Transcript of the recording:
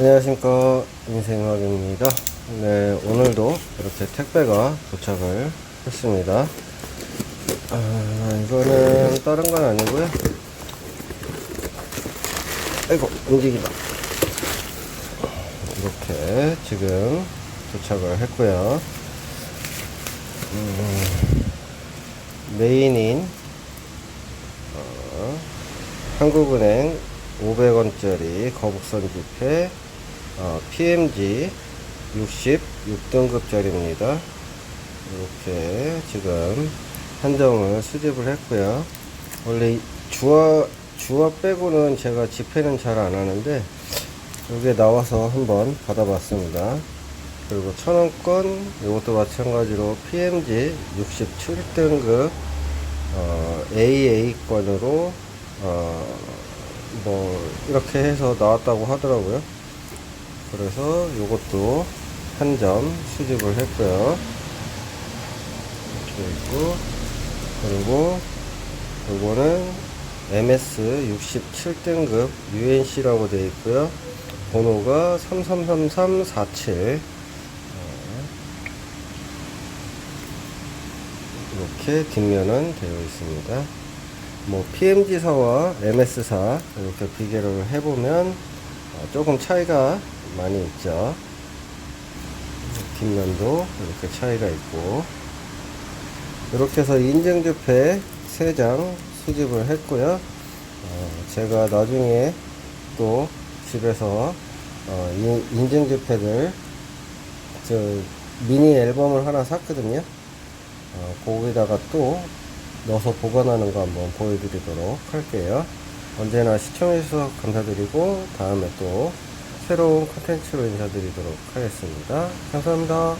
안녕하십니까. 인생학입니다. 네 오늘도 이렇게 택배가 도착을 했습니다. 아, 이거는 다른 건 아니고요. 아이고 움직이다. 이렇게 지금 도착을 했고요. 음, 메인인 어, 한국은행 500원짜리 거북선 지폐 어, PMG 66등급짜리입니다. 이렇게 지금 한정을 수집을 했고요. 원래 이 주화 주화 빼고는 제가 지폐는 잘 안 하는데 여기에 나와서 한번 받아봤습니다. 그리고 천원권 이것도 마찬가지로 PMG 67등급 어, AA권으로 어, 뭐 이렇게 해서 나왔다고 하더라고요. 그래서 이것도 한 점 수집을 했고요. 이렇게 있고 그리고 요거는 MS 67등급 UNC라고 되어 있고요. 번호가 333347 이렇게 뒷면은 되어 있습니다. 뭐 PMG사와 MS사 이렇게 비교를 해보면 어, 조금 차이가 많이 있죠. 뒷면도 이렇게 차이가 있고 이렇게 해서 인증주패 3장 수집을 했고요. 어, 제가 나중에 또 집에서 어, 인- 인증주패들 저 미니 앨범을 하나 샀거든요. 어, 거기다가 또 넣어서 보관하는 거 한번 보여드리도록 할게요. 언제나 시청해주셔서 감사드리고 다음에 또 새로운 컨텐츠로 인사드리도록 하겠습니다. 감사합니다.